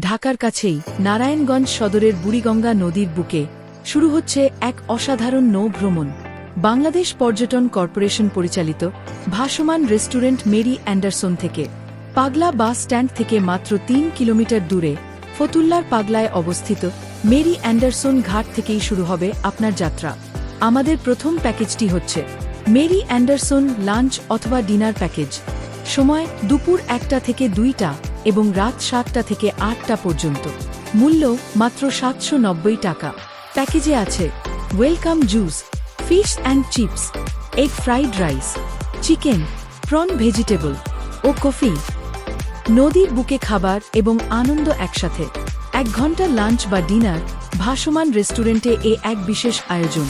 ঢাকার কাছেই নারায়ণগঞ্জ সদরের বুড়িগঙ্গা নদীর বুকে শুরু হচ্ছে এক অসাধারণ নৌ ভ্রমণ। বাংলাদেশ পর্যটন কর্পোরেশন পরিচালিত ভাসমান রেস্টুরেন্ট মেরি অ্যান্ডারসন থেকে পাগলা বাস স্ট্যান্ড থেকে মাত্র তিন কিলোমিটার দূরে ফতুল্লার পাগলায় অবস্থিত মেরি অ্যান্ডারসন ঘাট থেকেই শুরু হবে আপনার যাত্রা। আমাদের প্রথম প্যাকেজটি হচ্ছে মেরি অ্যান্ডারসন লাঞ্চ অথবা ডিনার প্যাকেজ। সময় দুপুর একটা থেকে দুইটা। এবং রাত সাতটা থেকে আটটা পর্যন্ত। মূল্য মাত্র সাতশো নব্বই টাকা। প্যাকেজে আছে welcome juice, fish and chips, egg fried rice, chicken, prawn vegetable O coffee. নদীর বুকে খাবার এবং আনন্দ একসাথে। এক ঘণ্টা লাঞ্চ বা ডিনার ভাসমান রেস্টুরেন্টে এ এক বিশেষ আয়োজন।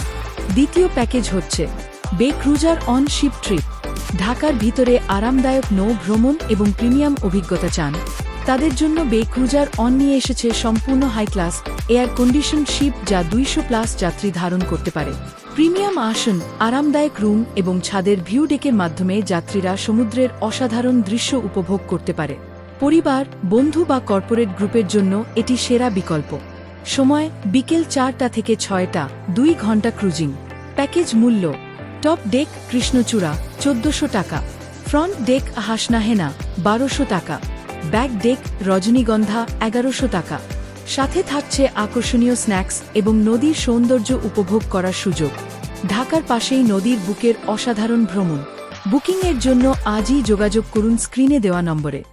দ্বিতীয় প্যাকেজ হচ্ছে বে ক্রুজার অন শিপ ট্রিপ। ঢাকার ভিতরে আরামদায়ক নৌ ভ্রমণ এবং প্রিমিয়াম অভিজ্ঞতা চান। তাদের জন্য বে ক্রুজার অন নিয়ে এসেছে সম্পূর্ণ high class air condition ship যা দুইশো প্লাস যাত্রী ধারণ করতে পারে। প্রিমিয়াম আসন, আরামদায়ক রুম এবং ছাদের ভিউ ডেকের মাধ্যমে যাত্রীরা সমুদ্রের অসাধারণ দৃশ্য উপভোগ করতে পারে। পরিবার, বন্ধু বা কর্পোরেট গ্রুপের জন্য এটি সেরা বিকল্প। সময়, বিকেল চারটা থেকে ছয়টা, দুই ঘণ্টা ক্রুজিং প্যাকেজ মূল্য টপ ডেক কৃষ্ণচূড়া, চোদ্দশো টাকা। ফ্রন্ট ডেক হাসনাহেনা, বারোশো টাকা। ব্যাক ডেক রজনীগন্ধা, এগারোশো টাকা। সাথে থাকছে আকর্ষণীয় স্ন্যাক্স এবং নদীর সৌন্দর্য উপভোগ করার সুযোগ। ঢাকার পাশেই নদীর বুকের অসাধারণ ভ্রমণ। বুকিংয়ের জন্য আজই যোগাযোগ করুন স্ক্রিনে দেওয়া নম্বরে।